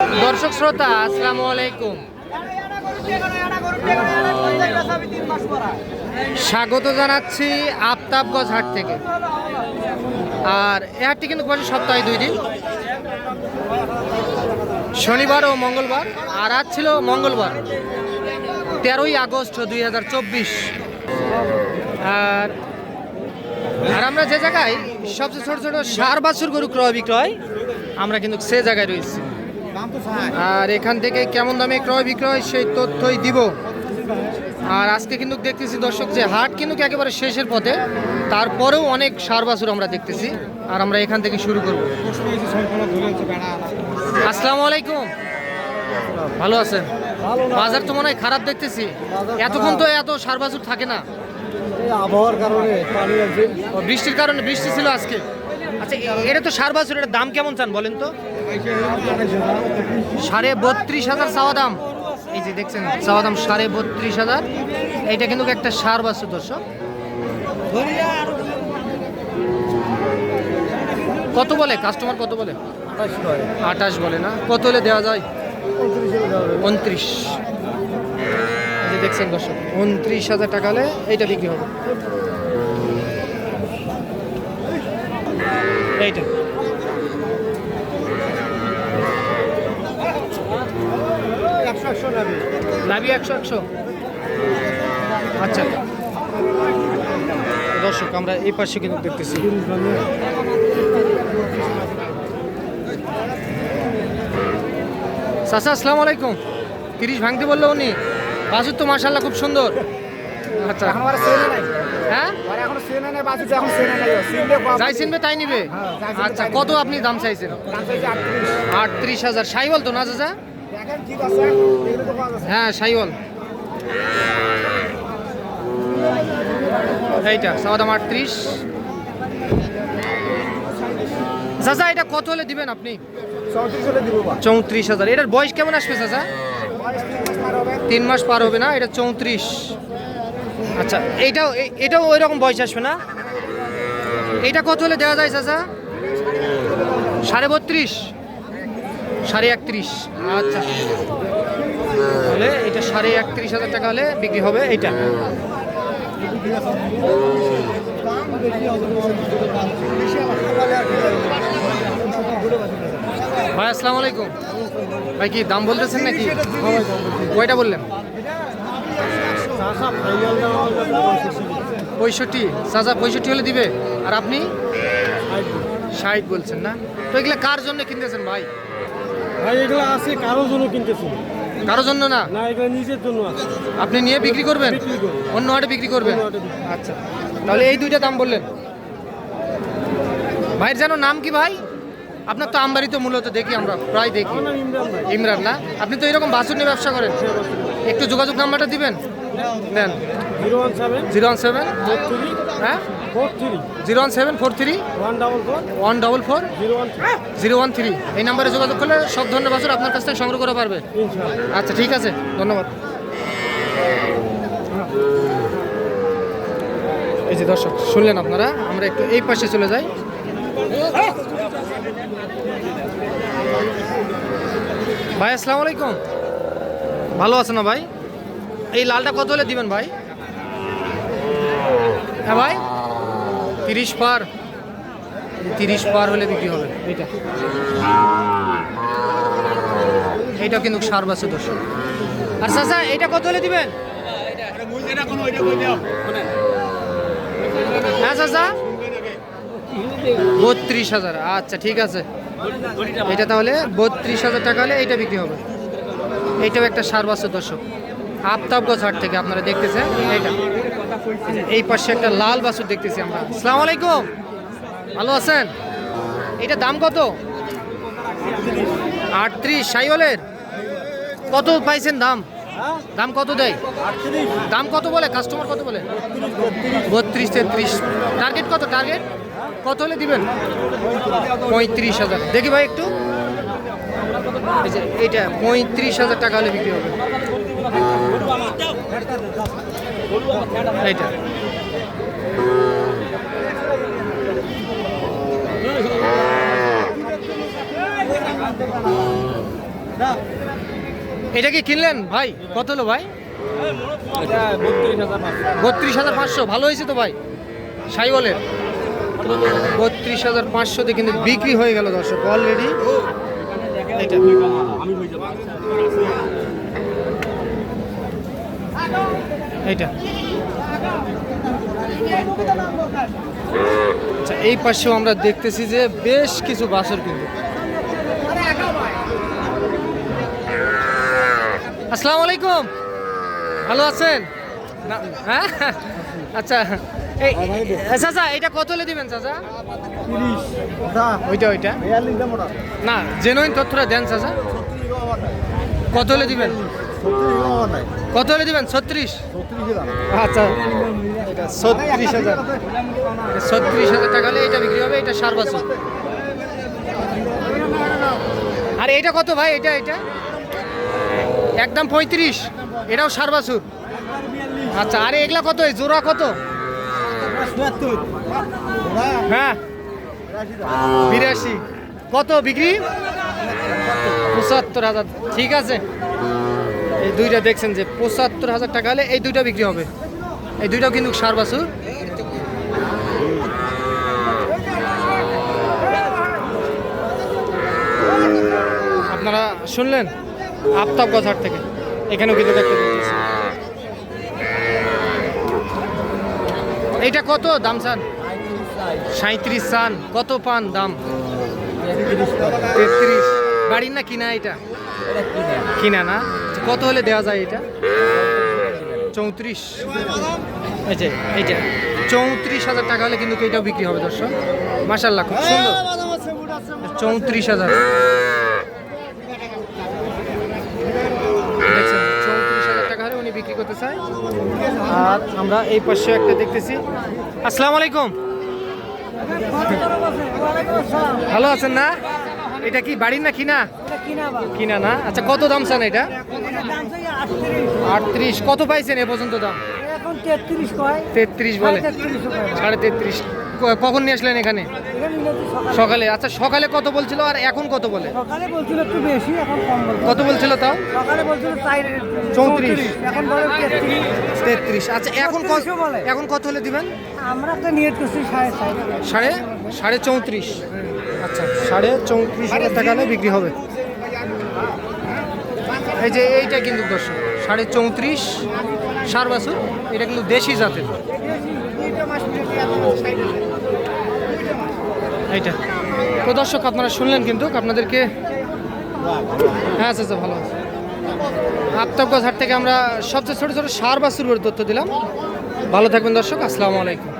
দর্শক শ্রোতা, আসসালামু আলাইকুম। স্বাগত জানাচ্ছি আফতাবগঞ্জ হাট থেকে। আর এ হাটটি কিন্তু বসে সপ্তাহে দুই দিন। শনিবার ও মঙ্গলবার, আর আজ ছিল মঙ্গলবার, তেরোই আগস্ট দুই হাজার চব্বিশ। আর আর আমরা যে জায়গায় সবচেয়ে ছোট ছোট সার বাছুর গরু ক্রয় বিক্রয়, আমরা কিন্তু সে জায়গায় রয়েছি। আর এখান থেকে কেমন দামে ক্রয় বিক্রয় সেই তথ্যই দিব। আর আজকে কিন্তু দেখতেছি দর্শক যে হাট কিন্তু একেবারে শেষের পথে। তারপরেও অনেক সার বাছুর আমরা দেখতেছি। আর আমরা এখান থেকে শুরু করব। আসসালামু আলাইকুম। ভালো আছেন? বাজার তো মনে হয় খারাপ দেখতেছি। এতক্ষণ তো এত সার বাছুর থাকে না। আবহাওয়ার কারণে বৃষ্টির কারণে বৃষ্টি ছিল আজকে। আচ্ছা এটা তো সার বাছুর দাম কেমন চান বলেন তো? সাড়ে বত্রিশ হাজার চাওয়া দাম। এই যে দেখছেন, চাওয়া দাম সাড়ে বত্রিশ হাজার। এইটা কিন্তু একটা সার বাছুর দর্শক। কত বলে? কাস্টমার কত বলে? আঠাশ বলে না? কত হলে দেওয়া যায়? উনত্রিশে। দেখছেন দর্শক, উনত্রিশ হাজার টাকা হলে এইটা বিক্রি হবে। এইটা একশো একশো নেবে লাভি একশো একশো? আচ্ছা। দর্শক আমরা এই পাশে কিন্তু দেখতেছি। চাচা আসসালামু আলাইকুম। তিরিশ ভাঙতে বলল উনি। বাসুর তো মার্শাল্লাহ খুব সুন্দর। আচ্ছা। এখন আর সেনে নাই? হ্যাঁ? আর এখন সেনে নাই এখন সেনে নাই। সিনলে যাই চিনবে তাই নিবে? আচ্ছা কত আপনি দাম চাইছেন? দাম চাইছে আটত্রিশ। আটত্রিশ হাজার। সাই বলতো না চাচা? হ্যাঁ সাইওয়াল। এইটা দাম আটত্রিশ চাচা এটা কত হলে দিবেন আপনি? চৌত্রিশ হাজার। এটার বয়স কেমন আসবে চাচা? তিন মাস পার হবে। না এটা চৌত্রিশ। আচ্ছা এইটাও এটাও ওই রকম বয়স আসবে না? এইটা কত হলে দেওয়া যায় চাচা? সাড়ে বত্রিশ। সাড়ে একত্রিশ। আচ্ছা। হলে এটা সাড়ে একত্রিশ হাজার টাকা হলে বিক্রি হবে এইটা। ভাই, আসসালামু আলাইকুম। ভাই, কি দাম বলতেছেন নাকি? কয়টা বললেন? পঁয়ষট্টি। চাচা, পঁয়ষট্টি হলে দিবে। আর আপনি? ষাট বলছেন না। তো এগুলো কার জন্য কিনতেছেন ভাই? ভাই এগুলো আছে কারোর জন্য কিনতেছি। কারোর জন্য না? না এগুলো নিজের জন্য আছে। আপনি নিয়ে বিক্রি করবেন? অন্য হাটে বিক্রি করবেন। আচ্ছা। তাহলে এই দুইটা দাম বললেন। ভাইয়ের যেন নাম কি ভাই? আপনার তো আমবাড়ি তো মূলত দেখি আমরা প্রায় দেখি। ইমরান না? আপনি তো এরকম বাসুর নিয়ে ব্যবসা করেন? একটু যোগাযোগ নাম্বারটা দিবেন? নেন zero one seven zero one seven হ্যাঁ? Zero one seven four three? One double four zero one three zero one three. এই নাম্বারে যোগাযোগ করলে সব ধরনের বাছুর আপনার কাছ থেকে সংগ্রহ করা পারবে। আচ্ছা ঠিক আছে ধন্যবাদ। এই যে দর্শক শুনলেন আপনারা? আমরা একটু এই পাশে চলে যাই। ভাই আসসালামু আলাইকুম। ভালো আছে না ভাই? এই লালটা কত হলে দিবেন ভাই? হ্যাঁ ভাই? তিরিশ পার তিরিশ পার হলে বিক্রি হবে। এটা। এইটা কিন্তু সার বাসে দর্শক আর চাচা এটা কত হলে দিবেন? হ্যাঁ চাচা? বত্রিশ হাজার আচ্ছা ঠিক আছে। এটা তাহলে বত্রিশ হাজার টাকা হলে এইটা বিক্রি হবে। এইটাও একটা সার বাসের দর্শক আফতাবগঞ্জ হাট থেকে আপনারা দেখতেছেন, এইটা। এই পাশে একটা লাল বাসুর দেখতেছি আমরা। আসসালামু আলাইকুম। ভালো আছেন? এটা দাম কত? আটত্রিশ, সাইওয়ালের? কত পাইছেন দাম? দাম কত দেয়? দাম কত বলে? কাস্টমার কত বলে? বত্রিশ, তেত্রিশ। টার্গেট কত? টার্গেট? কত হলে দিবেন? পঁয়ত্রিশ হাজার। দেখি ভাই একটু। এইটা পঁয়ত্রিশ হাজার টাকা হলে বিক্রি হবে। এটা কি কিনলেন ভাই? কত হলো ভাই? বত্রিশ হাজার পাঁচশো। ভালো হয়েছে তো ভাই? সাই বলে বত্রিশ হাজার পাঁচশোতে কিন্তু বিক্রি হয়ে গেল দর্শক অলরেডি এটা এইটা। আচ্ছা এই পাশেও আমরা দেখতেছি যে বেশ কিছু বাসর কিন্তু। আসসালামু আলাইকুম। ভালো আছেন? হ্যাঁ? আচ্ছা এই এটা কত হলে দিবেন চাচা? ওইটা ওইটা? না। জেনুইন তথ্যটা দেন চাচা। কত হলে দিবেন? কত হলে দিবেন? ছত্রিশ? আচ্ছা। এটা ছত্রিশ হাজার ছত্রিশ হাজার। টাকা হলে এটা বিক্রি হবে এটা সার বাছুর। আর এটা কত ভাই? এটা এটা? একদম পঁয়ত্রিশ। এটাও সার বাছুর। আচ্ছা আরে এগুলা কত? এই জোড়া কত? হ্যাঁ। বিরাশি। কত বিক্রি? পঁচাত্তর হাজার। ঠিক আছে। এই দুইটা দেখছেন যে পঁচাত্তর হাজার টাকা হলে এই দুইটা বিক্রি হবে। এই দুইটাও কিন্তু সার বাছুর। আপনারা শুনলেন? আফতাব গছাট থেকে। এখানেও কিন্তু দেখতে এইটা কত দাম চান সাঁত্রিশ চান। কত পান দাম? তেত্রিশ। বাড়ির না কিনা এটা? কিনা না? কত হলে দেওয়া যায় এটা? চৌত্রিশ। যে এইটা চৌত্রিশ হাজার টাকা হলে কিন্তু এটাও বিক্রি হবে, দর্শক। মাসাল্লাহ খুব সুন্দর। চৌত্রিশ হাজার। চৌত্রিশ হাজার টাকা হলে উনি বিক্রি করতে চায়। আর আমরা এই পাশে একটা দেখতেছি। আসসালামু আলাইকুম। ভালো আছেন না? এটা কি বাড়ির না কিনা? কিনা না? আচ্ছা কত দাম চান এটা? আটত্রিশ। কত পাইছেন এ পর্যন্ত দাম? তেত্রিশ বলে। সাড়ে তেত্রিশ কখন নিয়ে আসলেন এখানে? সকালে। আচ্ছা সকালে কত বলছিল আর এখন কত বলে? সকালে বলছিল একটু বেশি এখন কম কত বলছিল তাও? সকালে বলছিল। এখন বলে তেত্রিশ। তেত্রিশ। আচ্ছা এখন কত এখন কত হলে দিবেন? আমরা তো নিয়ে করছি সাড়ে সাড়ে সাড়ে চৌত্রিশ। আচ্ছা সাড়ে চৌত্রিশ হাজার টাকা বিক্রি হবে। এই যে এইটা কিন্তু দর্শক, সাড়ে চৌত্রিশ, সার বাছুর, এটা কিন্তু দেশি জাতের। এইটা। তো দর্শক, আপনারা শুনলেন কিন্তু আপনাদেরকে হ্যাঁ আচ্ছা আচ্ছা ভালো আছে। আফতাবগঞ্জ হাট থেকে আমরা সবচেয়ে ছোটো ছোটো সার বাছুর তথ্য দিলাম। ভালো থাকবেন দর্শক, আসসালামু আলাইকুম।